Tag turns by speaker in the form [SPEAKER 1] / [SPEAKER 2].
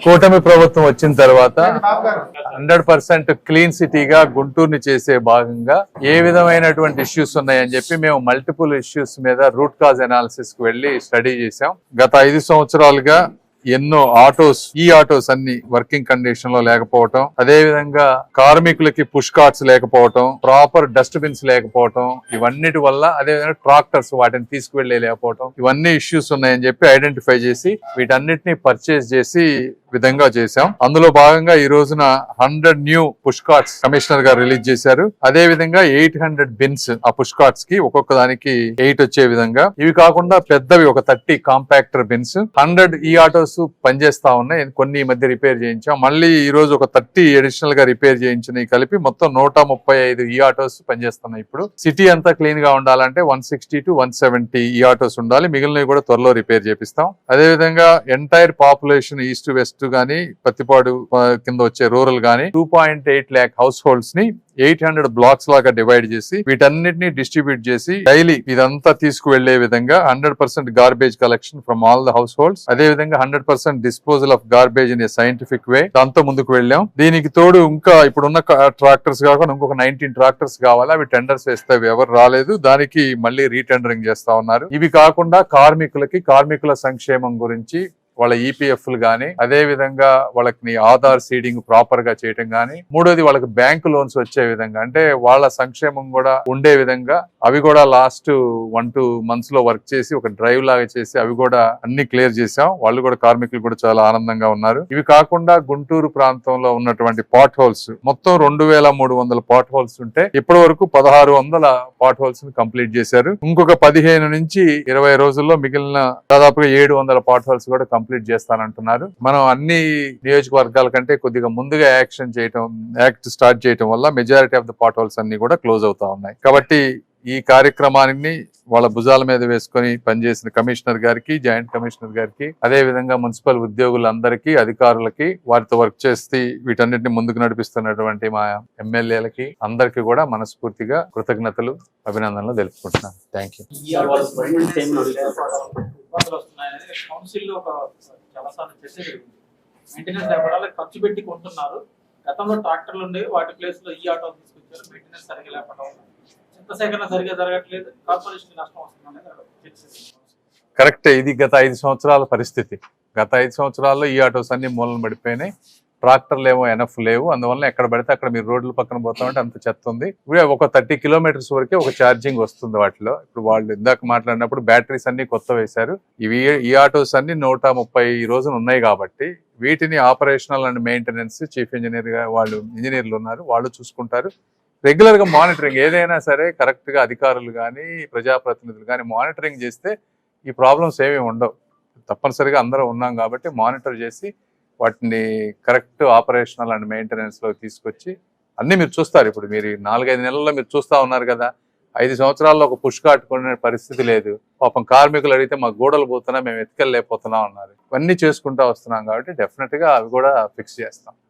[SPEAKER 1] కూటమి ప్రభుత్వం వచ్చిన తర్వాత హండ్రెడ్ పర్సెంట్ క్లీన్ సిటీగా గుంటూరుని చేసే భాగంగా ఏ విధమైనటువంటి ఇష్యూస్ ఉన్నాయని చెప్పి మేము మల్టిపుల్ ఇష్యూస్ మీద రూట్ కాజ్ అనాలిసిస్కు వెళ్ళి స్టడీ చేసాం గత ఐదు సంవత్సరాలుగా ఎన్నో ఆటోస్ ఈ ఆటోస్ అన్ని వర్కింగ్ కండిషన్లో లేకపోవటం అదే విధంగా కార్మికులకి పుష్ కార్ట్స్ లేకపోవటం ప్రాపర్ డస్ట్ బిన్స్ లేకపోవటం ఇవన్నిటి వల్ల అదే విధంగా ట్రాక్టర్స్ వాటిని తీసుకువెళ్ళే లేకపోవటం ఇవన్నీ ఇష్యూస్ ఉన్నాయని చెప్పి ఐడెంటిఫై చేసి వీటన్నిటిని పర్చేస్ చేసి విధంగా చేశాం. అందులో భాగంగా ఈ రోజున హండ్రెడ్ న్యూ పుష్కార్ట్స్ కమిషనర్ గారు రిలీజ్ చేశారు. అదే విధంగా ఎయిట్ హండ్రెడ్ బిన్స్ ఆ పుష్కార్ట్స్కి ఒక్కొక్క దానికి ఎయిట్ వచ్చే విధంగా. ఇవి కాకుండా పెద్దవి ఒక థర్టీ కాంపాక్టర్ బిన్స్. హండ్రెడ్ ఈ ఆటోస్ పనిచేస్తా ఉన్నాయి. కొన్ని ఈ మధ్య రిపేర్ చేయించాం. మళ్ళీ ఈ రోజు ఒక థర్టీ అడిషనల్గా రిపేర్ చేయించినవి కలిపి మొత్తం నూట ముప్పై ఐదు ఈ ఆటోస్ పనిచేస్తున్నాయి ఇప్పుడు. సిటీ అంతా క్లీన్గా ఉండాలంటే one sixty two one seventy ఈ ఆటోస్ ఉండాలి. మిగిలినవి కూడా త్వరలో రిపేర్ చేపిస్తాం. అదే విధంగా ఎంటైర్ పాపులేషన్ ఈస్ట్ వెస్ట్ గానీ పత్తిపాడు కింద వచ్చే రూరల్ గానీ టూ పాయింట్ ఎయిట్ ల్యాక్ హౌస్ హోల్డ్స్ని ఎయిట్ హండ్రెడ్ బ్లాక్స్ లాగా డివైడ్ చేసి వీటన్నిటిని డిస్ట్రిబ్యూట్ చేసి డైలీ ఇదంతా తీసుకువెళ్ళే విధంగా hundred percent garbage collection from all the households అదే విధంగా hundred percent disposal of garbage in a scientific way. దాంతో ముందుకు వెళ్ళాం. దీనికి తోడు ఇంకా ఇప్పుడున్న ట్రాక్టర్స్ కాకుండా ఇంకొక నైన్టీన్ ట్రాక్టర్స్ కావాలి. అవి టెండర్స్ వేస్తే అవి ఎవరు రాలేదు. దానికి మళ్ళీ రీటెండరింగ్ చేస్తా ఉన్నారు. ఇవి కాకుండా కార్మికులకి కార్మికుల సంక్షేమం గురించి వాళ్ళ ఈపీఎఫ్లు కానీ అదే విధంగా వాళ్ళకి ఆధార్ సీడింగ్ ప్రాపర్గా చేయటం కానీ మూడోది వాళ్ళకి బ్యాంకు లోన్స్ వచ్చే విధంగా అంటే వాళ్ళ సంక్షేమం కూడా ఉండే విధంగా అవి కూడా లాస్ట్ వన్ టూ మంత్స్లో వర్క్ చేసి ఒక డ్రైవ్ లాగా చేసి అవి కూడా అన్ని క్లియర్ చేసాం వాళ్ళు కూడా కార్మికులు కూడా చాలా ఆనందంగా ఉన్నారు. ఇవి కాకుండా గుంటూరు ప్రాంతంలో ఉన్నటువంటి పాట్ హోల్స్ మొత్తం రెండు వేల మూడు వందల పాట్ హోల్స్ ఉంటే ఇప్పటి వరకు పదహారు వందల పాట్ హోల్స్ని కంప్లీట్ చేశారు. ఇంకొక పదిహేను నుంచి ఇరవై రోజుల్లో మిగిలిన దాదాపుగా ఏడు వందల పాట్ హోల్స్ కూడా కంప్లీట్ చేస్తానంటున్నారు. మనం అన్ని నియోజకవర్గాల కంటే కొద్దిగా ముందుగా యాక్షన్ చేయటం యాక్ట్ స్టార్ట్ చేయటం వల్ల majority of the potholes అన్ని కూడా క్లోజ్ అవుతా ఉన్నాయి. కాబట్టి ఈ కార్యక్రమాన్ని వాళ్ళ భుజాల మీద వేసుకొని పనిచేసిన కమిషనర్ గారికి జాయింట్ కమిషనర్ గారికి అదే విధంగా మున్సిపల్ ఉద్యోగులందరికీ అధికారులకి వారితో వర్క్ చేసి వీటన్నిటిని ముందుకు నడిపిస్తున్నటువంటి మా ఎమ్మెల్యేలకి అందరికీ కూడా మనస్ఫూర్తిగా కృతజ్ఞతలు అభినందనలు తెలుపుకుంటున్నాను. థ్యాంక్ యూ
[SPEAKER 2] సార్ వాళ్ళ కౌన్సిల్లో ఒక చాలాసార్లు చర్చ జరిగింది మెయింటెనెన్స్ లేకపోవడం ఖర్చు పెట్టి కొంటున్నారు. గతంలో ట్రాక్టర్లు ఉండేవి వాటి ప్లేస్లో ఈ ఆటో తీసుకొచ్చారు. మెయింటెనెన్స్ సరిగా లేకపోవడం చెత్త సేకరణ సరిగా జరగట్లేదు. కార్పొరేషన్ నష్టం వస్తుంది అనేది చర్చ
[SPEAKER 1] కరెక్టే ఇది గత ఐదు సంవత్సరాల పరిస్థితి. గత ఐదు సంవత్సరాల్లో ఈ ఆటోస్ అన్ని మూలన పడిపోయినాయి. ట్రాక్టర్లు ఏమో ఎనఫ్ లేవు. అందువల్ల ఎక్కడ పడితే అక్కడ మీరు రోడ్ల పక్కన పోతామంటే అంత చెత్త ఉంది. ఒక థర్టీ కిలోమీటర్స్ వరకే ఒక ఛార్జింగ్ వస్తుంది వాటిలో. ఇప్పుడు వాళ్ళు ఇందాక మాట్లాడినప్పుడు బ్యాటరీస్ అన్ని కొత్త వేశారు. ఇవి ఈ ఆటోస్ అన్ని నూట ముప్పై రోజులు ఉన్నాయి కాబట్టి వీటిని ఆపరేషనల్ అండ్ మెయింటెనెన్స్ చీఫ్ ఇంజనీర్గా వాళ్ళు ఇంజనీర్లు ఉన్నారు. వాళ్ళు చూసుకుంటారు. రెగ్యులర్గా మానిటరింగ్ ఏదైనా సరే కరెక్ట్గా అధికారులు కానీ ప్రజాప్రతినిధులు కానీ మానిటరింగ్ చేస్తే ఈ ప్రాబ్లమ్స్ ఏమీ ఉండవు. తప్పనిసరిగా అందరూ ఉన్నాం కాబట్టి మానిటర్ చేసి వాటిని కరెక్ట్ ఆపరేషనల్ అండ్ మెయింటెనెన్స్లో తీసుకొచ్చి అన్నీ మీరు చూస్తారు. ఇప్పుడు మీరు నాలుగైదు నెలల్లో మీరు చూస్తూ ఉన్నారు కదా ఐదు సంవత్సరాల్లో ఒక పుష్ కొనే పరిస్థితి లేదు. పాపం కార్మికులు అడిగితే మా గోడలు పోతున్నా మేము ఎత్తుకెళ్ళలేకపోతున్నాం అన్నారు. ఇవన్నీ చేసుకుంటూ వస్తున్నాం కాబట్టి డెఫినెట్గా అవి కూడా ఫిక్స్ చేస్తాం.